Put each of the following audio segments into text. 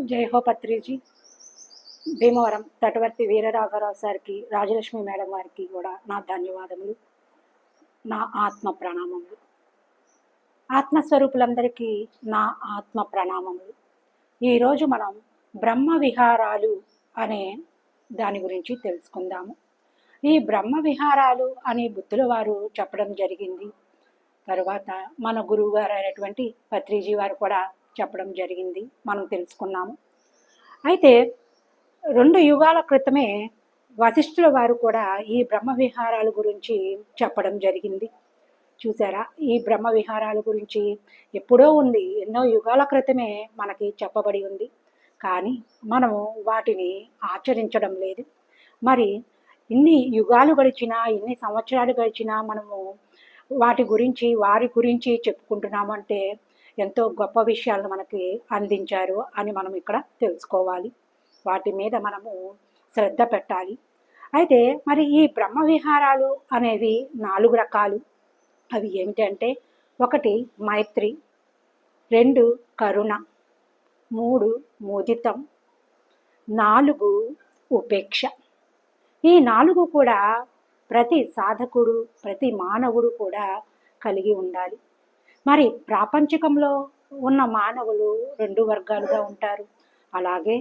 జై హో పత్రిజీ. భీమవరం తటవర్తి వీరరాఘవరావు సార్కి రాజలక్ష్మి మేడం వారికి కూడా నా ధన్యవాదములు. నా ఆత్మ ప్రణామములు. ఆత్మస్వరూపులందరికీ నా ఆత్మ ప్రణామములు. ఈరోజు మనం బ్రహ్మ విహారాలు అనే దాని గురించి తెలుసుకుందాము. ఈ బ్రహ్మ విహారాలు అనే బుద్ధుల వారు చెప్పడం జరిగింది. తరువాత మన గురువు గారు అయినటువంటి పత్రిజీ వారు కూడా చెప్పడం జరిగింది. మనం తెలుసుకున్నాము. అయితే రెండు యుగాల క్రితమే వశిష్ఠుల వారు కూడా ఈ బ్రహ్మ విహారాల గురించి చెప్పడం జరిగింది. చూసారా? ఈ బ్రహ్మ విహారాల గురించి ఎప్పుడో ఉంది. ఎన్నో యుగాల క్రితమే మనకి చెప్పబడి ఉంది. కానీ మనము వాటిని ఆచరించడం లేదు. మరి ఇన్ని యుగాలు గడిచినా ఇన్ని సంవత్సరాలు గడిచినా మనము వాటి గురించి వారి గురించి చెప్పుకుంటున్నామంటే ఎంతో గొప్ప విషయాలను మనకి అందించారు అని మనం ఇక్కడ తెలుసుకోవాలి. వాటి మీద మనము శ్రద్ధ పెట్టాలి. అయితే మరి ఈ బ్రహ్మ విహారాలు అనేవి నాలుగు రకాలు. అవి ఏమిటంటే ఒకటి మైత్రి రెండు కరుణ మూడు ముదితం నాలుగు ఉపేక్ష. ఈ నాలుగు కూడా ప్రతి సాధకుడు ప్రతి మానవుడు కూడా కలిగి ఉండాలి. మరి ప్రాపంచికంలో ఉన్న మానవులు రెండు వర్గాలుగా ఉంటారు. అలాగే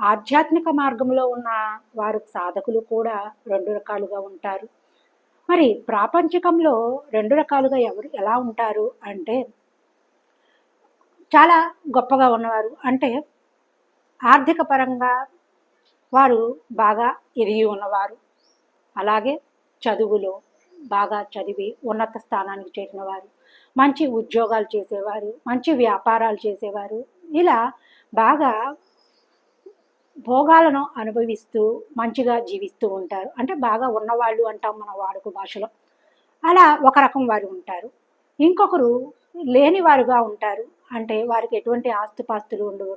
ఆధ్యాత్మిక మార్గంలో ఉన్న వారు సాధకులు కూడా రెండు రకాలుగా ఉంటారు. మరి ప్రాపంచికంలో రెండు రకాలుగా ఎవరు ఎలా ఉంటారు అంటే చాలా గొప్పగా ఉన్నవారు. అంటే ఆర్థిక పరంగా వారు బాగా ఎదిగి ఉన్నవారు. అలాగే చదువులో బాగా చదివి ఉన్నత స్థానానికి చేరిన వారు మంచి ఉద్యోగాలు చేసేవారు మంచి వ్యాపారాలు చేసేవారు. ఇలా బాగా భోగాలను అనుభవిస్తూ మంచిగా జీవిస్తూ ఉంటారు. అంటే బాగా ఉన్నవాళ్ళు అంటాం మన వాడుక భాషలో. అలా ఒక రకం వారు ఉంటారు. ఇంకొకరు లేనివారుగా ఉంటారు. అంటే వారికి ఎటువంటి ఆస్తుపాస్తులు ఉండవు.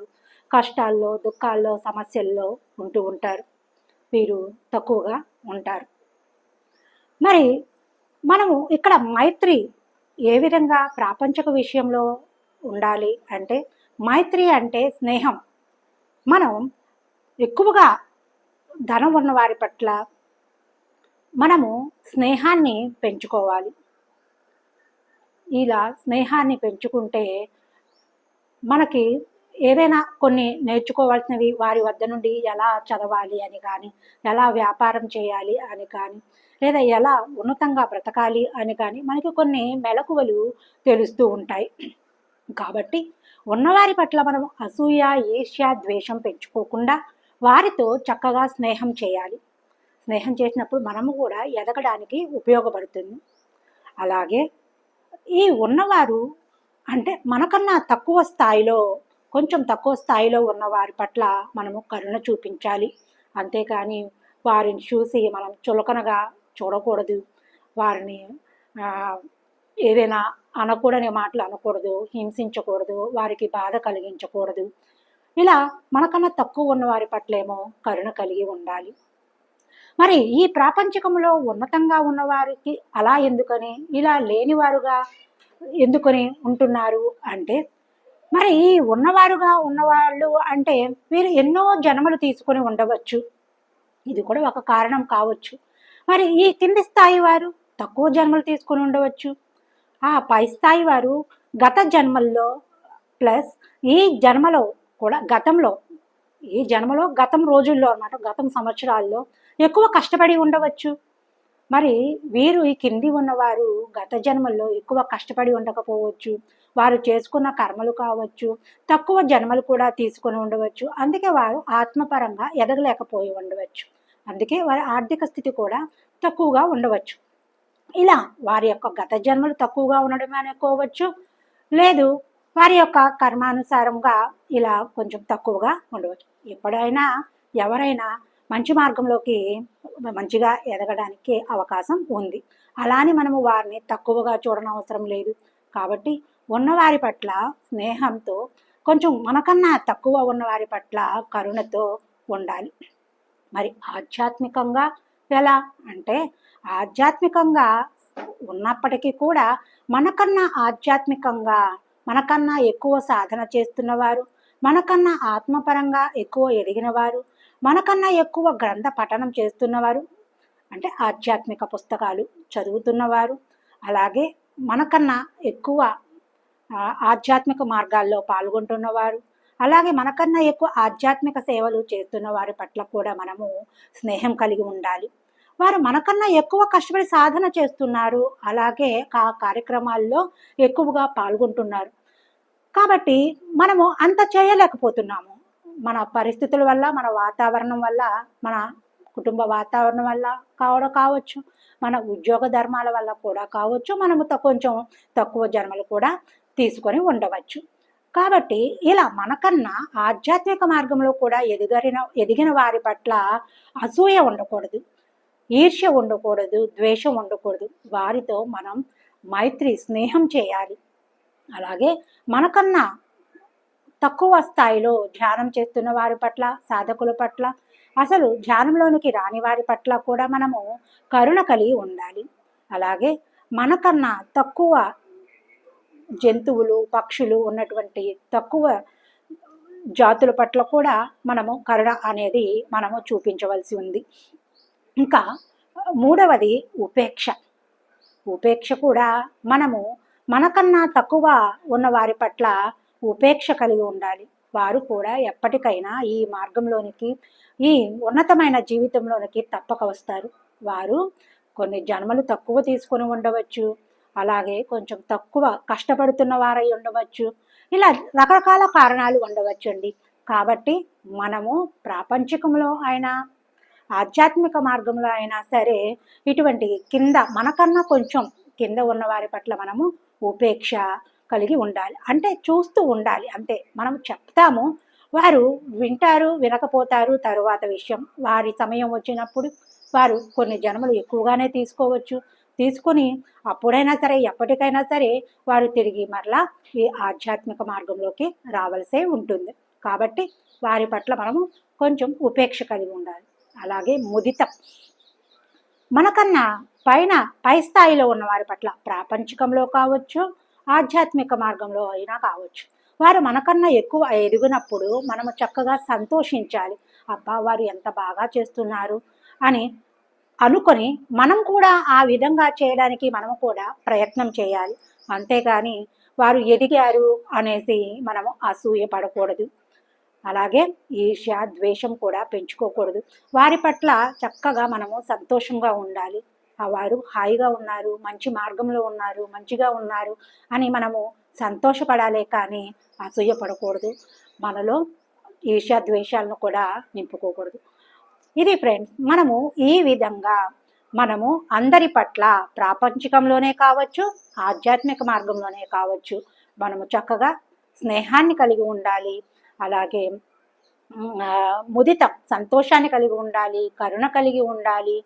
కష్టాల్లో దుఃఖాల్లో సమస్యల్లో ఉంటూ ఉంటారు. వీరు తక్కువగా ఉంటారు. మరి మనము ఇక్కడ మైత్రి ఏ విధంగా ప్రాపంచక విషయంలో ఉండాలి అంటే మైత్రి అంటే స్నేహం. మనం ఎక్కువగా ధనం ఉన్న వారి పట్ల మనము స్నేహాన్ని పెంచుకోవాలి. ఇలా స్నేహాన్ని పెంచుకుంటే మనకి ఏదైనా కొన్ని నేర్చుకోవాల్సినవి వారి వద్ద నుండి ఎలా చదవాలి అని కానీ ఎలా వ్యాపారం చేయాలి అని కానీ లేదా ఎలా ఉన్నతంగా బ్రతకాలి అని కానీ మనకి కొన్ని మెలకువలు తెలుస్తూ ఉంటాయి. కాబట్టి ఉన్నవారి పట్ల మనం అసూయ ఈర్ష్య ద్వేషం పెంచుకోకుండా వారితో చక్కగా స్నేహం చేయాలి. స్నేహం చేసినప్పుడు మనము కూడా ఎదగడానికి ఉపయోగపడుతుంది. అలాగే ఈ ఉన్నవారు అంటే మనకన్నా తక్కువ స్థాయిలో కొంచెం తక్కువ స్థాయిలో ఉన్న వారి పట్ల మనము కరుణ చూపించాలి. అంతేకాని వారిని చూసి మనం చులకనగా చూడకూడదు. వారిని ఏదైనా అనకూడని మాటలు అనకూడదు హింసించకూడదు వారికి బాధ కలిగించకూడదు. ఇలా మనకన్నా తక్కువ ఉన్న వారి పట్లేమో కరుణ కలిగి ఉండాలి. మరి ఈ ప్రాపంచికంలో ఉన్నతంగా ఉన్నవారికి అలా ఎందుకని ఇలా లేనివారుగా ఎందుకని ఉంటున్నారు అంటే మరి ఈ ఉన్నవారుగా ఉన్నవాళ్ళు అంటే వీరు ఎన్నో జన్మలు తీసుకొని ఉండవచ్చు. ఇది కూడా ఒక కారణం కావచ్చు. మరి ఈ కింది స్థాయి వారు? తక్కువ జన్మలు తీసుకొని ఉండవచ్చు. ఆ పై స్థాయి వారు గత జన్మల్లో ప్లస్ ఈ జన్మలో కూడా గతంలో ఈ జన్మలో గతం రోజుల్లో అన్నమాట గతం సంవత్సరాల్లో ఎక్కువ కష్టపడి ఉండవచ్చు. మరి వీరు ఈ కింది ఉన్నవారు గత జన్మల్లో ఎక్కువ కష్టపడి ఉండకపోవచ్చు. వారు చేసుకున్న కర్మలు కావచ్చు తక్కువ జన్మలు కూడా తీసుకొని ఉండవచ్చు. అందుకే వారు ఆత్మపరంగా ఎదగలేకపోయి ఉండవచ్చు. అందుకే వారి ఆర్థిక స్థితి కూడా తక్కువగా ఉండవచ్చు. ఇలా వారి యొక్క గత జన్మలు తక్కువగా ఉండడమే అనుకోవచ్చు. లేదు వారి యొక్క కర్మానుసారంగా ఇలా కొంచెం తక్కువగా ఉండవచ్చు. ఎప్పుడైనా ఎవరైనా మంచి మార్గంలోకి మంచిగా ఎదగడానికి అవకాశం ఉంది. అలానే మనము వారిని తక్కువగా చూడనవసరం లేదు. కాబట్టి ఉన్నవారి పట్ల స్నేహంతో కొంచెం మనకన్నా తక్కువ ఉన్నవారి పట్ల కరుణతో ఉండాలి. మరి ఆధ్యాత్మికంగా ఎలా అంటే ఆధ్యాత్మికంగా ఉన్నప్పటికీ కూడా మనకన్నా ఆధ్యాత్మికంగా మనకన్నా ఎక్కువ సాధన చేస్తున్నవారు మనకన్నా ఆత్మపరంగా ఎక్కువ ఎదిగిన వారు మనకన్నా ఎక్కువ గ్రంథ పఠనం చేస్తున్నవారు అంటే ఆధ్యాత్మిక పుస్తకాలు చదువుతున్నవారు అలాగే మనకన్నా ఎక్కువ ఆధ్యాత్మిక మార్గాల్లో పాల్గొంటున్నవారు అలాగే మనకన్నా ఎక్కువ ఆధ్యాత్మిక సేవలు చేస్తున్న వారి పట్ల కూడా మనము స్నేహం కలిగి ఉండాలి. వారు మనకన్నా ఎక్కువ కష్టపడి సాధన చేస్తున్నారు. అలాగే ఆ కార్యక్రమాల్లో ఎక్కువగా పాల్గొంటున్నారు. కాబట్టి మనము అంత చేయలేకపోతున్నాము. మన పరిస్థితుల వల్ల మన వాతావరణం వల్ల మన కుటుంబ వాతావరణం వల్ల కావడం కావచ్చు మన ఉద్యోగ ధర్మాల వల్ల కూడా కావచ్చు మనము కొంచెం తక్కువ జన్మలు కూడా తీసుకొని ఉండవచ్చు. కాబట్టి ఇలా మనకన్నా ఆధ్యాత్మిక మార్గంలో కూడా ఎదిగిన ఎదిగిన వారి పట్ల అసూయ ఉండకూడదు ఈర్ష్య ఉండకూడదు ద్వేషం ఉండకూడదు. వారితో మనం మైత్రి స్నేహం చేయాలి. అలాగే మనకన్నా తక్కువ స్థాయిలో ధ్యానం చేస్తున్న వారి పట్ల సాధకుల పట్ల అసలు ధ్యానంలోనికి రాని వారి పట్ల కూడా మనము కరుణ కలిగి ఉండాలి. అలాగే మనకన్నా తక్కువ జంతువులు పక్షులు ఉన్నటువంటి తక్కువ జాతుల పట్ల కూడా మనము కరుణ అనేది మనము చూపించవలసి ఉంది. ఇంకా మూడవది ఉపేక్ష. ఉపేక్ష కూడా మనము మనకన్నా తక్కువ ఉన్న వారి పట్ల ఉపేక్ష కలిగి ఉండాలి. వారు కూడా ఎప్పటికైనా ఈ మార్గంలోనికి ఈ ఉన్నతమైన జీవితంలోనికి తప్పక వస్తారు. వారు కొన్ని జన్మలు తక్కువ తీసుకొని ఉండవచ్చు. అలాగే కొంచెం తక్కువ కష్టపడుతున్న వారై ఉండవచ్చు. ఇలా రకరకాల కారణాలు ఉండవచ్చు అండి కాబట్టి మనము ప్రాపంచికంలో అయినా ఆధ్యాత్మిక మార్గంలో అయినా సరే ఇటువంటి కింద మనకన్నా కొంచెం కింద ఉన్న వారి పట్ల మనము ఉపేక్ష కలిగి ఉండాలి. అంటే చూస్తూ ఉండాలి. అంతే మనం చెప్తాము వారు వింటారు వినకపోతారు తరువాత విషయం. వారి సమయం వచ్చినప్పుడు వారు కొన్ని జన్మలు ఎక్కువగానే తీసుకోవచ్చు. తీసుకొని అప్పుడైనా సరే ఎప్పటికైనా సరే వారు తిరిగి మరలా ఈ ఆధ్యాత్మిక మార్గంలోకి రావాల్సే ఉంటుంది. కాబట్టి వారి పట్ల మనము కొంచెం ఉపేక్ష కలిగి ఉండాలి. అలాగే ముదితం. మనకన్నా పైన పై స్థాయిలో ఉన్న వారి పట్ల ప్రాపంచికంలో కావచ్చు ఆధ్యాత్మిక మార్గంలో అయినా కావచ్చు. వారు మనకన్నా ఎక్కువ ఎదిగినప్పుడు మనము చక్కగా సంతోషించాలి. అబ్బా వారు ఎంత బాగా చేస్తున్నారు అని అనుకొని మనం కూడా ఆ విధంగా చేయడానికి మనము కూడా ప్రయత్నం చేయాలి. అంతేకాని వారు ఎదిగారు అనేసి మనము అసూయ పడకూడదు. అలాగే ఈర్ష్య ద్వేషం కూడా పెంచుకోకూడదు. వారి పట్ల చక్కగా మనము సంతోషంగా ఉండాలి. వారు హాయిగా ఉన్నారు మంచి మార్గంలో ఉన్నారు మంచిగా ఉన్నారు అని మనము సంతోషపడాలే కానీ అసూయ పడకూడదు. మనలో ఈర్ష్య ద్వేషాలను కూడా నింపుకోకూడదు. ఇది ఫ్రెండ్స్ మనము ఈ విధంగా మనము అందరి పట్ల ప్రాపంచికంలోనే కావచ్చు ఆధ్యాత్మిక మార్గంలోనే కావచ్చు. మనము చక్కగా స్నేహాన్ని కలిగి ఉండాలి అలాగే ముదితం సంతోషాన్ని కలిగి ఉండాలి కరుణ కలిగి ఉండాలి.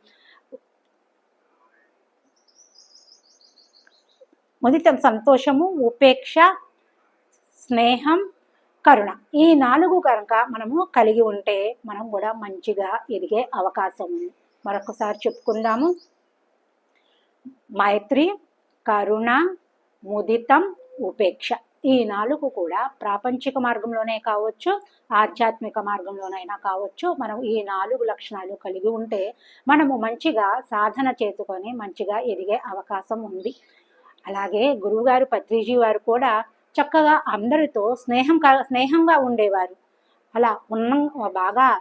ముదితం సంతోషము ఉపేక్ష స్నేహం కరుణ. ఈ నాలుగు కనుక మనము కలిగి ఉంటే మనం కూడా మంచిగా ఎదిగే అవకాశం ఉంది. మరొకసారి చెప్పుకుందాము. మైత్రి కరుణ ముదితం ఉపేక్ష. ఈ నాలుగు కూడా ప్రాపంచిక మార్గంలోనే కావచ్చు ఆధ్యాత్మిక మార్గంలోనైనా కావచ్చు. మనం ఈ నాలుగు లక్షణాలు కలిగి ఉంటే మనము మంచిగా సాధన చేసుకొని మంచిగా ఎదిగే అవకాశం ఉంది. అలాగే గురువుగారు పత్రిజీ వారు కూడా చక్కగా అందరితో స్నేహం స్నేహంగా ఉండేవారు. అలా ఉన్న బాగా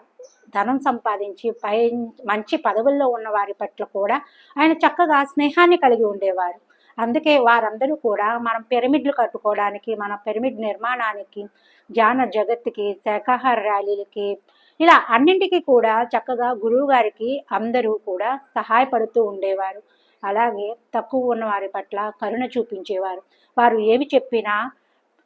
ధనం సంపాదించి పై మంచి పదవుల్లో ఉన్న వారి పట్ల కూడా ఆయన చక్కగా స్నేహాన్ని కలిగి ఉండేవారు. అందుకే వారందరూ కూడా మనం పిరమిడ్లు కట్టుకోవడానికి మన పిరమిడ్ నిర్మాణానికి ధ్యాన జగత్తుకి శాఖాహార ర్యాలీలకి ఇలా అన్నింటికి కూడా చక్కగా గురువు గారికి అందరూ కూడా సహాయపడుతూ ఉండేవారు. అలాగే తక్కువ ఉన్న వారి పట్ల కరుణ చూపించేవారు. వారు ఏమి చెప్పినా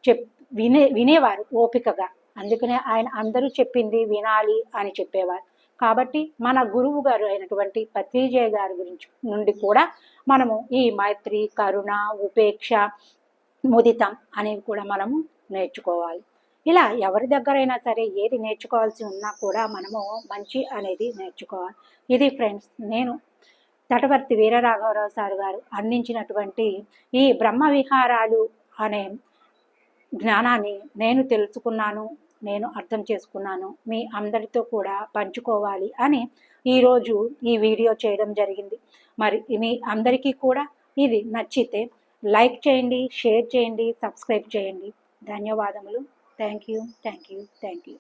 చెప్ వినే వినేవారు ఓపికగా. అందుకనే ఆయన అందరూ చెప్పింది వినాలి అని చెప్పేవారు. కాబట్టి మన గురువు గారు అయినటువంటి పత్రిజయ గారి గురించి నుండి కూడా మనము ఈ మైత్రి కరుణ ఉపేక్ష ముదితం అనేవి కూడా మనము నేర్చుకోవాలి. ఇలా ఎవరి దగ్గరైనా సరే ఏది నేర్చుకోవాల్సి ఉన్నా కూడా మనము మంచి అనేది నేర్చుకోవాలి. ఇది ఫ్రెండ్స్ నేను తటవర్తి వీరరాఘవరావు సార్ గారు అందించినటువంటి ఈ బ్రహ్మ విహారాలు అనే జ్ఞానాన్ని నేను తెలుసుకున్నాను నేను అర్థం చేసుకున్నాను మీ అందరితో కూడా పంచుకోవాలి అని ఈరోజు ఈ వీడియో చేయడం జరిగింది. మరి మీ అందరికీ కూడా ఇది నచ్చితే లైక్ చేయండి షేర్ చేయండి సబ్స్క్రైబ్ చేయండి. ధన్యవాదములు. Thank you thank you thank you.